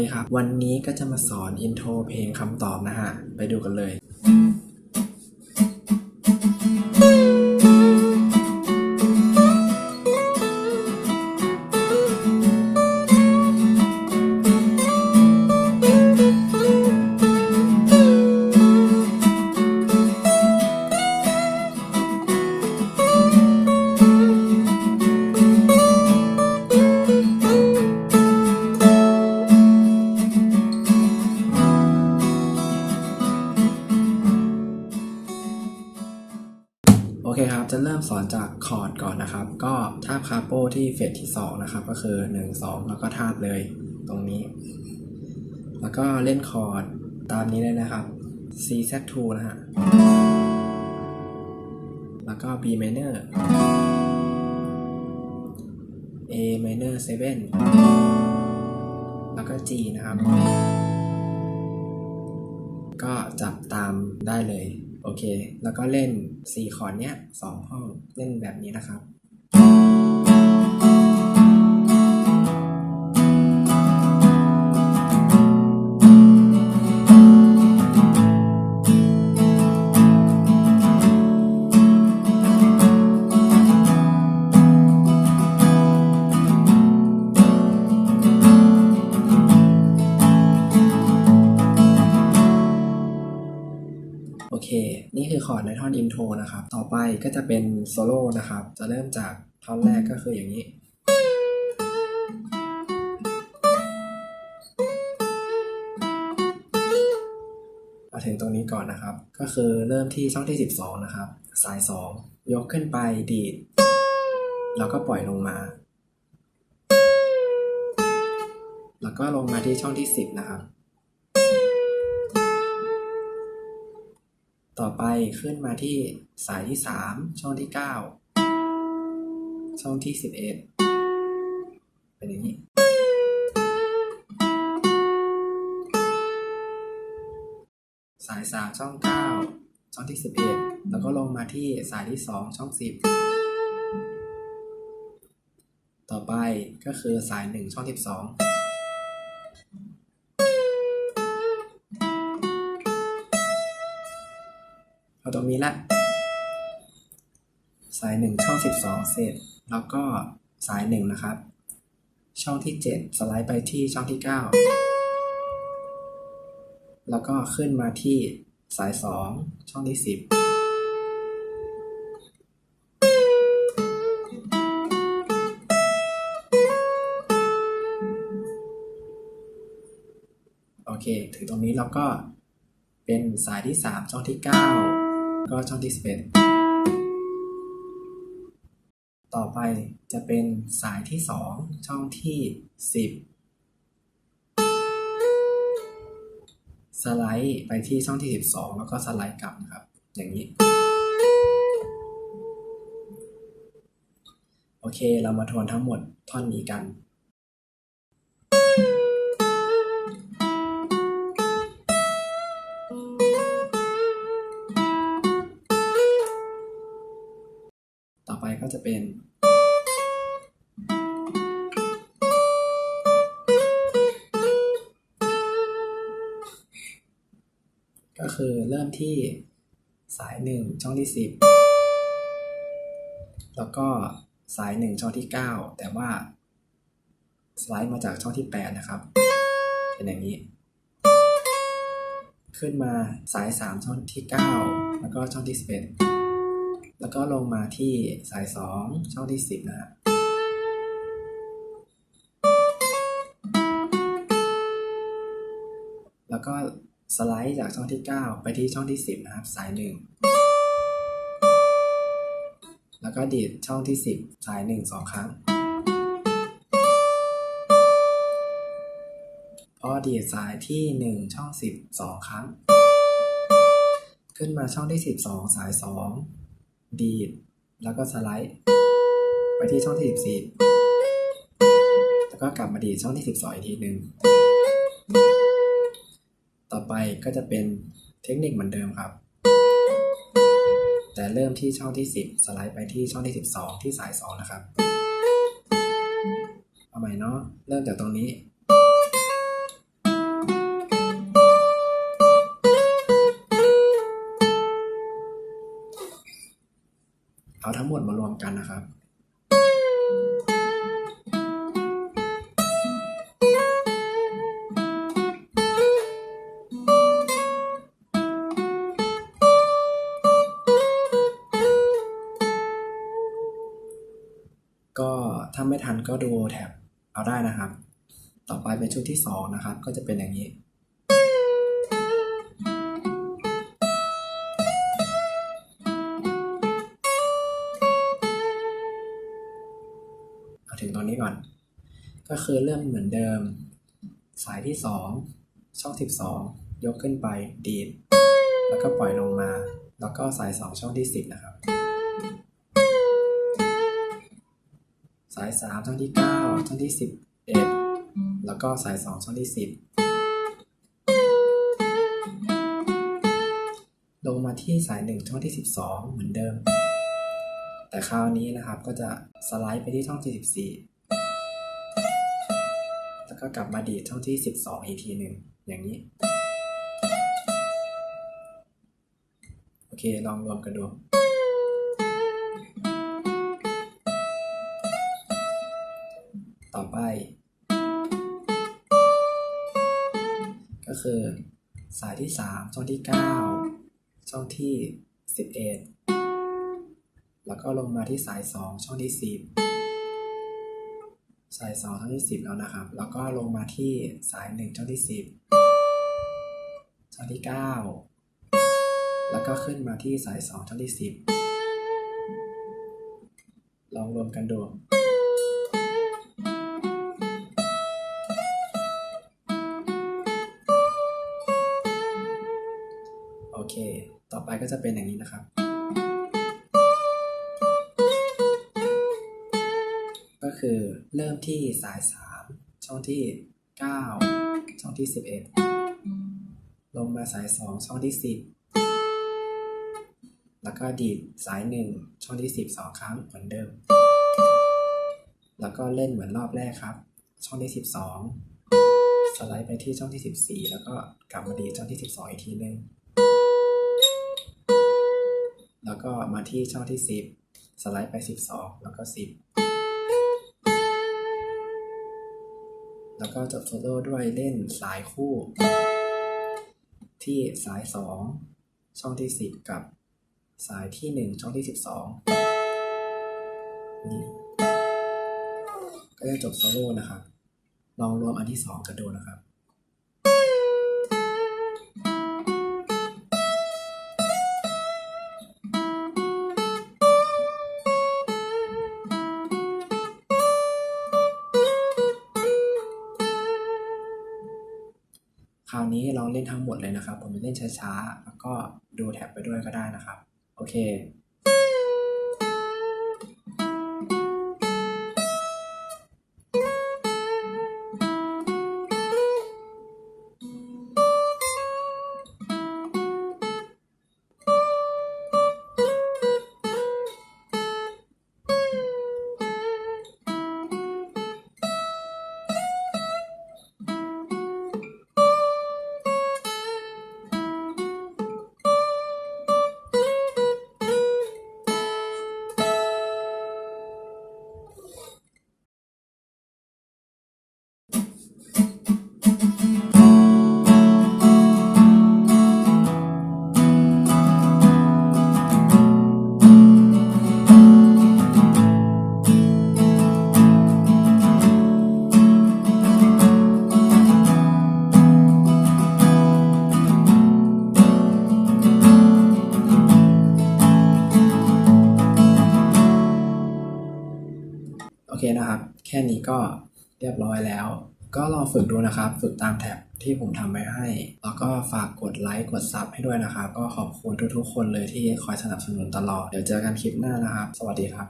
ดีครับ วันนี้ก็จะมาสอนอินโทรเพลงคำตอบนะฮะ ไปดูกันเลย อเคครับ จะเริ่มสอนจากคอร์ดก่อนนะครับ ก็ทาบคาโปที่เฟสที่ 2 นะครับ ก็คือ 1 2 แล้วก็ทาบเลยตรงนี้ แล้วก็เล่นคอร์ดตามนี้เลยนะครับ C Z2 นะฮะ แล้วก็ B minor A minor 7 แล้วก็ G นะครับ ก็จับตามได้เลย โอเค แล้วก็เล่น 4 คอร์ดเนี้ย2ห้องเล่นแบบนี้นะครับ เคนี่คือคอร์ดในท่อนอินโทรนะครับ ต่อไปก็จะเป็นโซโล่นะครับ จะเริ่มจากท่อนแรกก็คืออย่างนี้ มาถึงตรงนี้ก่อนนะครับ ก็คือเริ่มที่ช่องที่ 12 นะครับ สาย 2 ยกขึ้นไปดีด แล้วก็ปล่อยลงมา แล้วก็ลงมาที่ช่องที่ 10 นะครับ ต่อไปขึ้นมาที่สายที่ 3 ช่องที่ 9 ช่องที่ 11 เป็นอย่างนี้ สาย 3 ช่อง 9 ช่องที่ 11 แล้วก็ลงมาที่สายที่ 2 ช่อง 10 ต่อไปก็คือสาย 1 ช่อง 12 ตรงนี้ละ สายหนึ่งช่องสิบสองเสร็จ แล้วก็สายหนึ่งนะครับ ช่องที่เจ็ดสไลด์ไปที่ช่องที่เก้าแล้วก็ขึ้นมาที่สายสองช่องที่สิบโอเค ถึงตรงนี้เราก็เป็นสายที่สามช่องที่เก็ช่องที่ 11 ต่อไปจะเป็นสายที่ 2 ช่องที่ 10 สไลด์ไปที่ช่องที่ 12 แล้วก็สไลด์กลับนะครับ อย่างนี้ โอเคเรามาทวนทั้งหมดท่อนนี้กัน คือเริ่มที่สายหนึ่งช่องที่สิบแล้วก็สายหนึ่งช่องที่เก้าแต่ว่าสไลด์มาจากช่องที่แปดนะครับ เป็นอย่างนี้ ขึ้นมาสายสามช่องที่เก้าแล้วก็ช่องที่สิบแล้วก็ลงมาที่สาย 2 ช่องที่ 10 นะฮะแล้วก็ สไลด์จากช่องที่ 9 ไปที่ช่องที่ 10 นะครับ สาย 1 แล้วก็ดีดช่องที่ 10 สาย 1 2 ครั้ง พอดีดสายที่ 1 ช่อง 10 2 ครั้ง ขึ้นมาช่องที่ 12 สาย 2 ดีด แล้วก็สไลด์ ไปที่ช่องที่ 14 แล้วก็กลับมาดีดช่องที่ 12 อีกทีหนึ่ง อไปก็จะเป็นเทคนิคเหมือนเดิมครับ แต่เริ่มที่ช่องที่ 10 สไลด์ไปที่ช่องที่ 12 ที่สาย 2 นะครับ เอาใหม่เนาะเริ่มจากตรงนี้เอาทั้งหมดมารวมกันนะครับ ถ้าไม่ทันก็ดูแท็บเอาได้นะครับ ต่อไปเป็นชุดที่สองนะครับ ก็จะเป็นอย่างนี้ เอาถึงตรงนี้ก่อน ก็คือเริ่มเหมือนเดิม สายที่สองช่องสิบสองยกขึ้นไปดีด แล้วก็ปล่อยลงมา แล้วก็สายสองช่องที่สิบนะครับายสามช่องที่เก้าช่องที่สิบเอ็ดแล้วก็สายสองช่องที่สิบลงมาที่สายหนึ่งช่องที่สิบสองเหมือนเดิม แต่คราวนี้นะครับก็จะสไลด์ไปที่ช่องที่สิบสี่แล้วก็กลับมาดีดช่องที่สิบสองอีกทีหนึ่งอย่างนี้ โอเคลองรวมกันดู ต่อไป ก็คือ สายที่ 3 ช่องที่ 9 ช่องที่ 11 แล้วก็ลงมาที่สาย 2 ช่องที่ 10 สาย 2 ช่องที่ 10 แล้วนะครับ แล้วก็ลงมาที่สาย 1 ช่องที่ 10 ช่องที่ 9 แล้วก็ขึ้นมาที่สาย 2 ช่องที่ 10 ลองรวมกันดู เค ต่อไปก็จะเป็นอย่างนี้นะครับ ก็คือเริ่มที่สาย 3 ช่องที่ 9 ช่องที่ 11 ลงมาสาย 2 ช่องที่ 10 แล้วก็ดีดสาย 1 ช่องที่ 10 2 ครั้งเหมือนเดิม แล้วก็เล่นเหมือนรอบแรกครับ ช่องที่ 12สไลด์ไปที่ช่องที่ 14 แล้วก็กลับมาดีช่องที่ 12 อีกทีนึง แล้วก็มาที่ช่องที่ 10 สไลด์ไป 12 แล้วก็ 10 แล้วก็จบโซโล่ด้วยเล่นสายคู่ ที่สาย 2 ช่องที่ 10 กับสายที่ 1 ช่องที่ 12นี่ก็จะจบโซโล่นะครับ ลองรวมอันที่ 2 กันดูนะครับ คราวนี้ลองเล่นทั้งหมดเลยนะครับ ผมจะเล่นช้าๆ แล้วก็ดูแท็บไปด้วยก็ได้นะครับ โอเค ก็เรียบร้อยแล้ว ก็ลองฝึกดูนะครับ ฝึกตามแท็บที่ผมทำไว้ให้ แล้วก็ฝากกดไลค์กดซับให้ด้วยนะครับ ก็ขอบคุณทุกๆ คนเลยที่คอยสนับสนุนตลอด เดี๋ยวเจอกันคลิปหน้านะครับ สวัสดีครับ